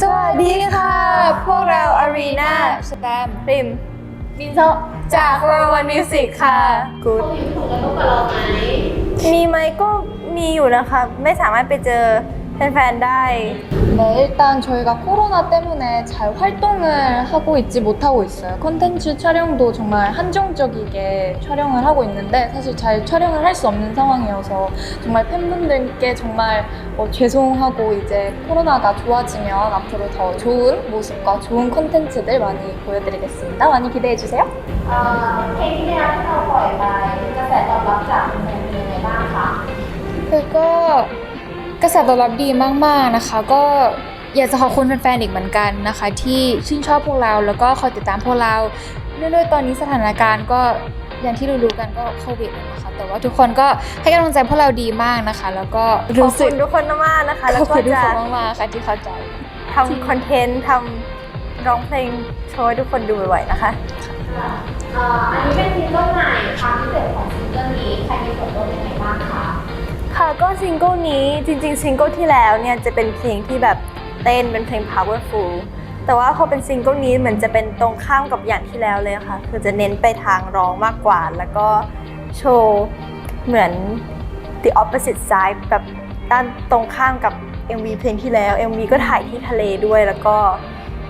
สวัสดีค่ะ พวกเราอารีนาสแตมริมมินโซจาก World One Music ค่ะ Good มีไหมก็มีอยู่นะคะ ไม่สามารถไปเจอ แฟนๆได้ 네, 일단 저희가 코로나 때문에 잘 활동을 하고 있지 못하고 있어요. 컨텐츠 촬영도 정말 한정적이게 촬영을 하고 있는데 사실 잘 촬영을 할 수 없는 상황이어서 정말 팬분들께 정말 어, 죄송하고 이제 코로나가 좋아지면 앞으로 더 좋은 모습과 좋은 컨텐츠들 많이 보여드리겠습니다. 많이 기대해 주세요. เอ่อเพลงที่ได้รับที่เราปล่อยไปกระแสตอบรับจากแฟนๆเป็นยังไงบ้างคะ คือ ก็กระแสตอบรับดีมากๆนะคะ ก็อยากจะขอบคุณแฟนๆอีกเหมือนกันนะคะ ที่ชื่นชอบพวกเราแล้วก็คอยติดตามพวกเราเนื่องด้วยตอนนี้สถานการณ์ก็อย่างที่รู้ๆกันก็โควิดนะคะ แต่ว่าทุกคนก็ให้กำลังใจพวกเราดีมากนะคะ แล้วก็ขอบรู้สึคุกณทุกคนมากๆนะคะขแล้วอบก็คุณทุกจะคนมากๆค่ะที่เข้าใจทำคอนเทนต์ทำร้องเพลงโชว์ให้ทุกคนดูบ่อยๆนะคะเอ่ออันนี้เป็นซิงเกิลใหม่ความพิเศษของซิงเกิลนี้ใครมีส่วนร่วมยังไงบ้างคะ ค่ะก็ซิงเกิลนี้จริงๆซิงเกิลที่แล้วเนี่ยจะเป็นเพลงที่แบบเต้นเป็นเพลง powerful แต่ว่าพอเป็นซิงเกิลนี้เหมือนจะเป็นตรงข้ามกับอย่างที่แล้วเลยค่ะ คือจะเน้นไปทางร้องมากกว่า แล้วก็โชว์เหมือน the opposite side แบบด้านตรงข้ามกับ MV เพลงที่แล้ว MV ก็ถ่ายที่ทะเลด้วยแล้วก็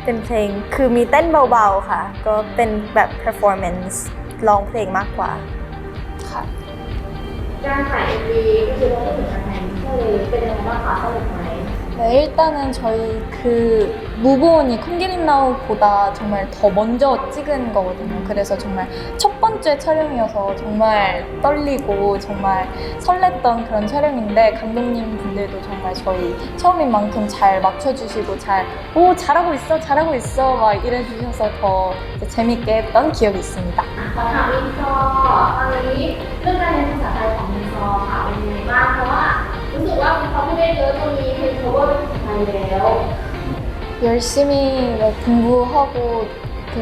เป็นเพลงคือมีเต้นเบาๆค่ะ ก็เป็นแบบ performance ร้องเพลงมากกว่าค่ะ การถ่าย MV ก็คือเราพูดถึงการถ่ายทะเลเป็นยังไงบ้างคะสนุกไหม 네, 일단은 저희 그 무보온이 콩기린나우보다 정말 더 먼저 찍은 거거든요. 그래서 정말 첫 번째 촬영이어서 정말 떨리고 정말 설렜던 그런 촬영인데 감독님 분들도 정말 저희 처음인 만큼 잘 맞춰주시고 잘, 오, 잘하고 있어, 잘하고 있어, 막 이래주셔서 더 이제 재밌게 했던 기억이 있습니다. ขอถามมินซอตอนนี้เรื่องการเรียน 좋은 아이예요. 열심히 뭐 공부하고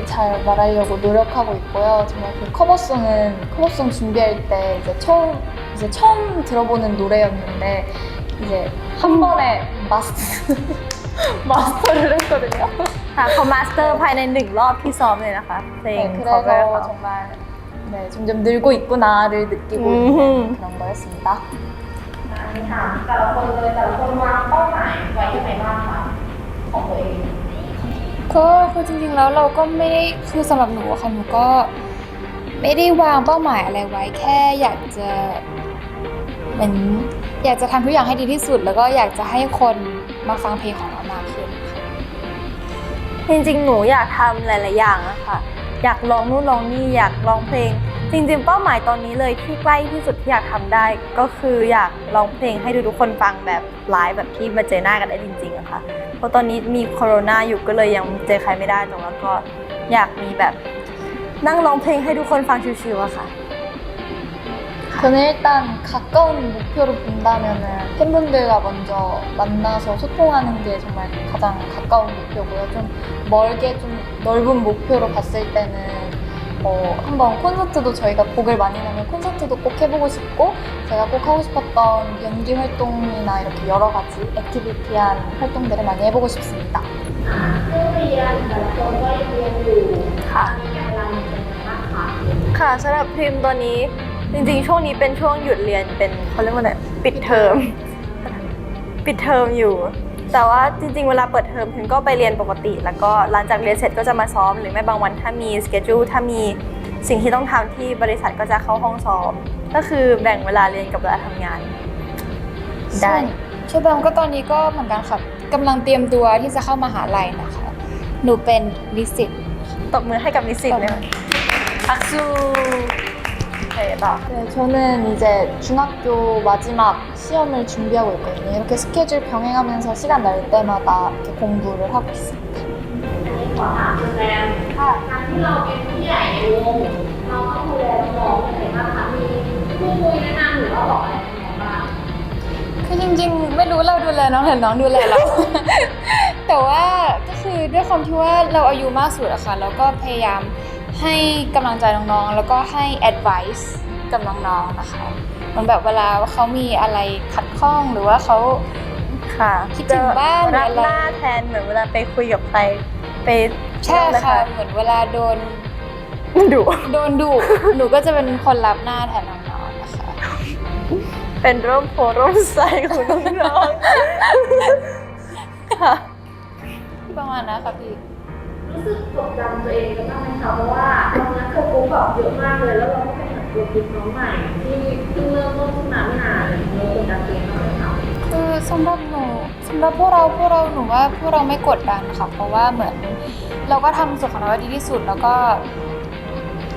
잘 말하려고 노력하고 있고요. 정말 그 커버송은 커버송 준비할 때 이제 처음 이제 처음 들어보는 노래였는데 이제 한 번에 마스터 마스터를 했거든요. 다 아, 마스터 파이널 링 러브 썸을 약간 네, 그래서 정말 네, 점점 늘고 있구나 를 느끼고 있는 그런 거였습니다. อันนี้ถามแต่ละคนเลยแต่ละคนวางเป้าหมายไว้ยังไงบ้างคะของตัวเองก็คือจริงๆแล้วเราก็ไม่ได้คือสำหรับหนูอะค่ะหนูก็ไม่ได้วางเป้าหมายอะไรไว้แค่อยากจะเหมือนอยากจะทำทุกอย่างให้ดีที่สุด แล้วก็อยากจะให้คนมาฟังเพลงของเรามากขึ้นค่ะจริงๆ หนูอยากทำหลาย ๆ อย่างอะค่ะ อยากลองนู่นลองนี่อยากร้องเพลง จริง ๆ เป้าหมายตอนนี้เลยที่ใกล้ที่สุดที่อยากทำได้ ก็คืออยากร้องเพลงให้ทุกๆคนฟังแบบไลฟ์แบบที่มาเจอหน้ากันได้จริง ๆอะค่ะ เพราะตอนนี้มีโควิดอยู่ก็เลยยังเจอใครไม่ได้แต่ว่าก็อยากมีแบบนั่งร้องเพลงให้ทุกคนฟังชิวๆอะค่ะ 저는 일단 가까운 목표로 본다면은 팬분들과 먼저 만나서 소통하는 게 정말 가장 가까운 목표고요. 좀 멀게 좀 넓은 목표로 봤을 때는 어, 한번 콘서트도 저희가 곡을 많이 내면 콘서트도 꼭 해보고 싶고 제가 꼭 하고 싶었던 연기 활동이나 이렇게 여러 가지 액티비티한 활동들을 많이 해보고 싶습니다. เรื่องเรียนแต่ละคนก็ยังเรียนอยู่ ค่ะ ตอนนี้การเวลาเรียนเป็นยังไงบ้างคะ ค่ะสำหรับพิมพ์ตอนนี้จริงๆ ช่วงนี้เป็นช่วงหยุดเรียนเป็นเขาเรียกว่าอะไรปิดเทอม ปิดเทอมอยู่ แต่ว่าจริงๆ เวลาเปิดเทอมพิมก็ไปเรียนปกติ แล้วก็หลังจากเรียนเสร็จก็จะมาซ้อม หรือไม่บางวันถ้ามีสเกจูถ้ามีสิ่งที่ต้องทำที่บริษัทก็จะเข้าห้องซ้อม ก็คือแบ่งเวลาเรียนกับเวลาทำงาน ได้เชอร์แบมก็ตอนนี้ก็เหมือนกันค่ะกำลังเตรียมตัวที่จะเข้ามหาลัยนะคะ หนูเป็นนิสิตตบมือให้กับนิสิตเลยค่ะพักซู โอเคต่อ 네, 저는 이제 중학교 마지막 시험을 준비하고 있거든요. 이렇게 스케줄 병행하면서 시간 날 때마다 이렇게 공부를 하고 있습니다. อันนี้ขอถามคุณแรมค่ะการที่เราเป็นผู้ใหญ่ในวงเราต้องดูแลน้องๆยังไงบ้างคะมีผู้คุยแนะนำหรือว่าบอกอะไรยังไงบ้าง คือจริงๆ ไม่รู้เราดูแลน้องหรือน้องดูแลเรา แต่ว่าก็คือด้วยความที่ว่าเราอายุมากสุดอะค่ะเราก็พยายาม ให้กำลังใจน้องๆ แล้วก็ให้ advice กับน้องๆ นะคะเหมันแบบเวลาว่าเขามีอะไรขัดข้องหรือว่าเขาค่ะคิดถึงบ้านหรือรับอะไรหน้าแทนเหมือนเวลาไปคุยกับใครไปใช่ค่ะเหมือนเวลาโดนดุโดนดุหนูก็จะเป็นคนรับหน้าแทนน้องๆ นะคะ เป็นร่มโพร่มใสของน้องๆค่ะประมาณนั้นค่ะพี่รู้สึกกดดันตัวเองกันบ้างไหมคะเพราะว่า บแบบเยอะมากเลยแล้วเราก็เป็นแบบตัวปุ๊บน้องใหม่ ที่เพิ่งเริ่มต้นขึ้นมาไม่นานเลยเรากดดันตัวเองบ้างไหมคะคือสำหรับหนูสำหรับพวกเราพวกเราหนูว่าพวกเราไม่กดดันค่ะ เพราะว่าเหมือน เราก็ทำส่วนของเราให้ดีที่สุดแล้วก็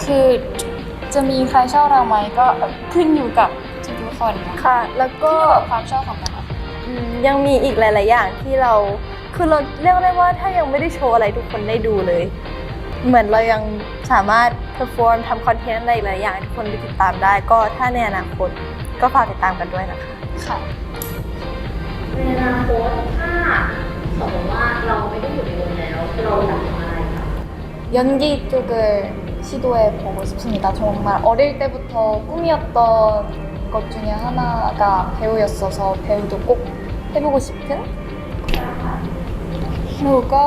คือจะมีใครชอบเราไหมก็ขึ้นอยู่กับทุกๆคนนะคะค่ะ แล้วก็ขึ้นอยู่กับความชอบของแต่ละคน อืมยังมีอีกหลาย ๆ อย่างที่เรา คือเราเรียกได้ว่าถ้ายังไม่ได้โชว์อะไรทุกคนได้ดูเลย เหมือนเรายังสามารถ perform ทำคอนเทนต์อะไรหลายอย่างให้ทุกคนไปติดตามได้ ก็ถ้าในอนาคตก็ฝากติดตามกันด้วยนะคะ ค่ะ ในอนาคตถ้าสมมติว่าเราไม่ได้อยู่ในวงแล้ว เราอยากทำอะไรคะ 연기 쪽을 시도해 보고 싶습니다. 정말 어릴 때부터 꿈이었던 것 중에 하나가 배우였어서 배우도 꼭 해보고 싶은 หนูก็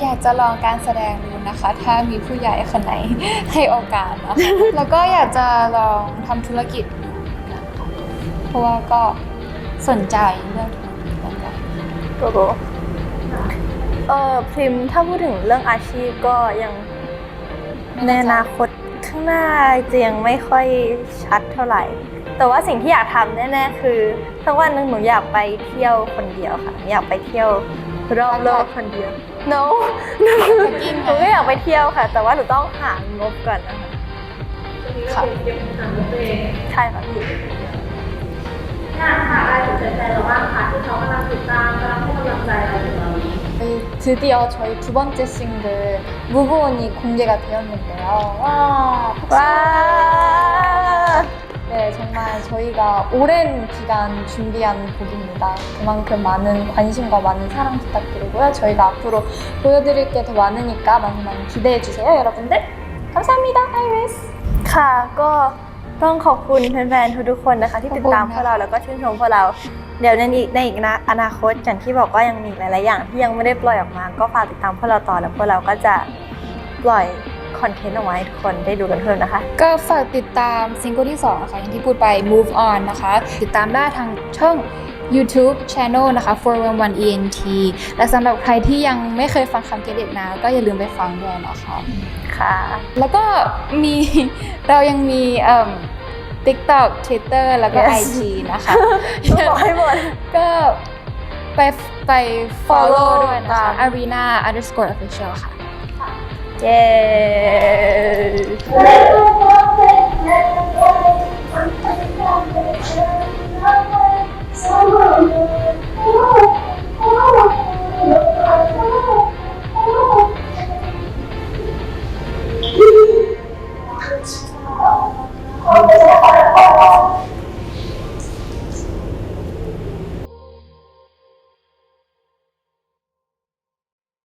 อยากจะลองการแสดงดู นะคะ ถ้ามีผู้ใหญ่คนไหนให้โอกาสนะคะ แล้วก็อยากจะลองทำธุรกิจดูนะคะเพราะว่าก็สนใจเรื่องธุรกิจเหมือนกัน โกโกเออพริมถ้าพูดถึงเรื่องอาชีพก็ยังในอนาคตข้างหน้าจะยังไม่ค่อยชัดเท่าไหร่ แต่ว่าสิ่งที่อยากทำแน่ๆคือสักวันหนึ่งหนูอยากไปเที่ยวคนเดียวค่ะ อยากไปเที่ยวรอบโลกคนเดียว no หนูหนูก็อยากไปเที่ยวค่ะ แต่ว่าหนูต้องหางบก่อนนะคะ ช่วงนี้ก็เป็นเก็บหางของตัวเอง ใช่ค่ะพี่ งานค่ะอะไรถึงใจเราบ้างคะที่เขากำลังติดตามกำลังให้กำลังใจเราอยู่ตอนนี้ 저희 드디어 저희 두 번째 싱글 무브온이 공개가 되었는데요. 와, ว้า 네, 정말 저희가 오랜 기간 준비한 곡입니다. 그만큼 많은 관심과 많은 사랑 부탁드리고요. 저희가 앞으로 보여드릴 게 더 많으니까 많이 많이 기대해 주세요, 여러분들. 감사합니다, 아이리스. ค่ะก็ต้องขอบคุณแฟนๆทุกๆคนนะคะ ที่ติดตาม ขอบคุณ พวกเราแล้วก็ชื่นชมพวกเรา เดี๋ยวในอีกในอีกนะอนาคตอย่างที่บอกว่ายังมีหลายๆอย่างที่ยังไม่ได้ปล่อยออกมา ก็ฝากติดตามพวกเราต่อแล้วพวกเราก็จะปล่อย คอนเทนต์เอาไว้ให้ทุกคนได้ดูกันเพิ่มนะคะ ก็ฝากติดตามซิงเกิลที่2นะคะอย่างที่พูดไป Move On นะคะ ติดตามได้ทางช่อง YouTube Channel นะคะ 411 ENT และสำหรับใครที่ยังไม่เคยฟังคำ Get It Now ก็อย่าลืมไปฟังด้วยนะคะ ค่ะ แล้วก็มี เรายังมีเอิ่ม TikTok Twitter แล้วก็ Yes IG นะคะ ต้องบอกให้หมด ก็ไปไป follow Follow ด้วยนะคะตาม arena underscore official ค่ะ Yay!